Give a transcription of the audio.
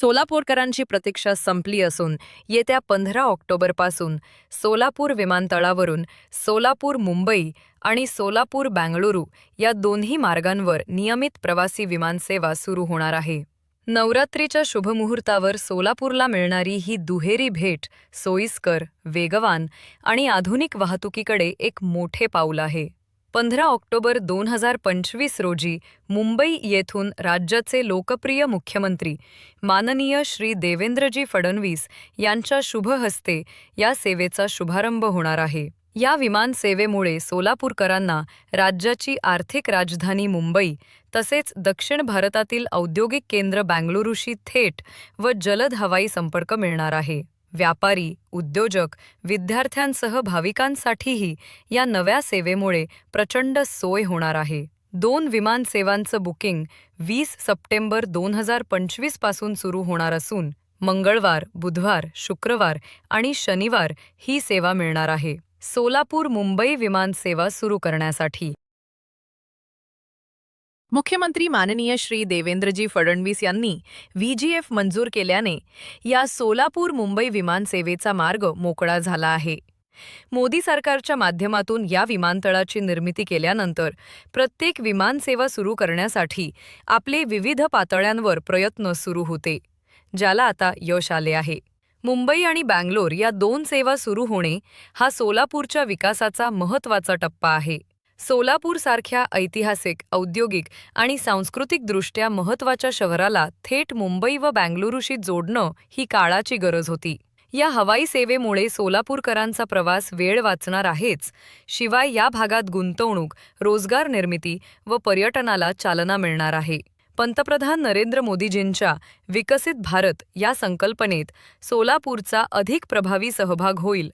सोलापूरकरांची प्रतीक्षा संपली असून येत्या पंधरा ऑक्टोबरपासून सोलापूर विमानतळावरून सोलापूर मुंबई आणि सोलापूर बँगळुरू या दोन्ही मार्गांवर नियमित प्रवासी विमानसेवा सुरू होणार आहे. नवरात्रीच्या शुभमुहूर्तावर सोलापूरला मिळणारी ही दुहेरी भेट सोयीस्कर वेगवान आणि आधुनिक वाहतुकीकडे एक मोठे पाऊल आहे. पंधरा ऑक्टोबर दोन हजार पंचवीस रोजी मुंबई येथून राज्याचे लोकप्रिय मुख्यमंत्री माननीय श्री देवेंद्रजी फडणवीस यांच्या शुभ हस्ते या सेवेचा शुभारंभ होणार आहे. या विमानसेवेमुळे सोलापूरकरांना राज्याची आर्थिक राजधानी मुंबई तसेच दक्षिण भारतातील औद्योगिक केंद्र बँगलुरूशी थेट व जलद हवाई संपर्क मिळणार आहे. व्यापारी उद्योजक विद्यार्थ्यांसह भाविकांसाठीही या नव्या सेवेमुळे प्रचंड सोय होणार आहे. दोन विमानसेवांचं बुकिंग वीस सप्टेंबर दोन हजार पंचवीसपासून सुरू होणार असून मंगळवार बुधवार शुक्रवार आणि शनिवार ही सेवा मिळणार आहे. सोलापूर मुंबई विमान सेवा सुरू करण्यासाठी मुख्यमंत्री माननीय श्री देवेंद्रजी फडणवीस यांनी व्हीजीएफ मंजूर केल्याने या सोलापूर मुंबई विमानसेवेचा मार्ग मोकळा झाला आहे. मोदी सरकारच्या माध्यमातून या विमानतळाची निर्मिती केल्यानंतर प्रत्येक विमानसेवा सुरू करण्यासाठी आपले विविध पातळ्यांवर प्रयत्न सुरू होते ज्याला आता यश आले आहे. मुंबई आणि बँगलोर या दोन सेवा सुरू होणे हा सोलापूरच्या विकासाचा महत्त्वाचा टप्पा आहे. सोलापूरसारख्या ऐतिहासिक औद्योगिक आणि सांस्कृतिकदृष्ट्या महत्त्वाच्या शहराला थेट मुंबई व बँगलुरूशी जोडणं ही काळाची गरज होती. या हवाई सेवेमुळे सोलापूरकरांचा प्रवास वेळ वाचणार आहेच. शिवाय या भागात गुंतवणूक रोजगार निर्मिती व पर्यटनाला चालना मिळणार आहे. पंतप्रधान नरेंद्र मोदीजींच्या विकसित भारत या संकल्पनेत सोलापूरचा अधिक प्रभावी सहभाग होईल